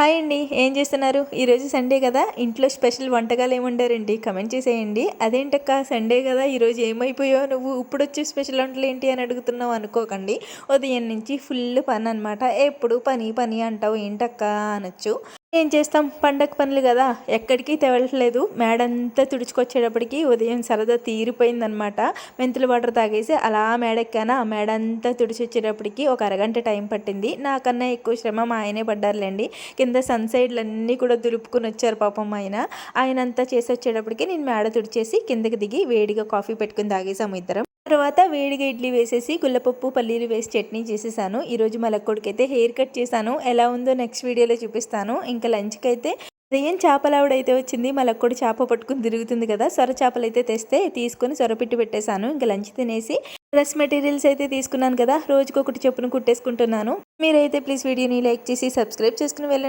Hi అండి ఏం చేస్తున్నారు? ఈరోజు సండే కదా ఇంట్లో స్పెషల్ వంటకాలు ఏముండారండి? కమెంట్ చేసేయండి. అదేంటక్క సండే కదా ఈరోజు ఏమైపోయావు నువ్వు? ఇప్పుడు వచ్చే స్పెషల్ వంటలు ఏంటి అని అడుగుతున్నావు అనుకోకండి. ఉదయం నుంచి ఫుల్ పని అనమాట ఎప్పుడు పని పని అంటావు ఏంటక్క అనొచ్చు. ఏం చేస్తాం? పండగ పనులు కదా. ఎక్కడికి తెవలట్లేదు మేడంతా తుడుచుకొచ్చేటప్పటికి ఉదయం సరదా తీరిపోయిందనమాట మెంతులు వాటర్ తాగేసి అలా మేడెక్కానా. ఆ మేడంతా తుడిచొచ్చేటప్పటికి ఒక అరగంట టైం పట్టింది. నాకన్నా ఎక్కువ శ్రమ మా ఆయనే పడ్డారులేండి. కింద సన్ సైడ్లన్నీ కూడా దులుపుకుని వచ్చారు పాపం ఆయన ఆయన. అంతా చేసి వచ్చేటప్పటికి నేను మేడ తుడిచేసి కిందకి దిగి వేడిగా కాఫీ పెట్టుకుని తాగేసాము ఇద్దరం. తర్వాత వేడిగా ఇడ్లీ వేసేసి గుల్లపప్పు పల్లీలు వేసి చట్నీ చేసేసాను. ఈరోజు మలక్కోడికి అయితే హెయిర్ కట్ చేశాను. ఎలా ఉందో నెక్స్ట్ వీడియోలో చూపిస్తాను. ఇంకా లంచ్కి అయితే ఉదయం చేపలావిడైతే వచ్చింది. మలక్కొడు చేప పట్టుకుని తిరుగుతుంది కదా. సొర చేపలు అయితే తెస్తే తీసుకొని సొరపిట్టి పెట్టేశాను. ఇంకా లంచ్ తినేసి డ్రెస్ మెటీరియల్స్ అయితే తీసుకున్నాను కదా. రోజుకొకటి చెప్పును కుట్టేసుకుంటున్నాను. మీరైతే ప్లీజ్ వీడియోని లైక్ చేసి సబ్స్క్రైబ్ చేసుకుని వెళ్ళండి.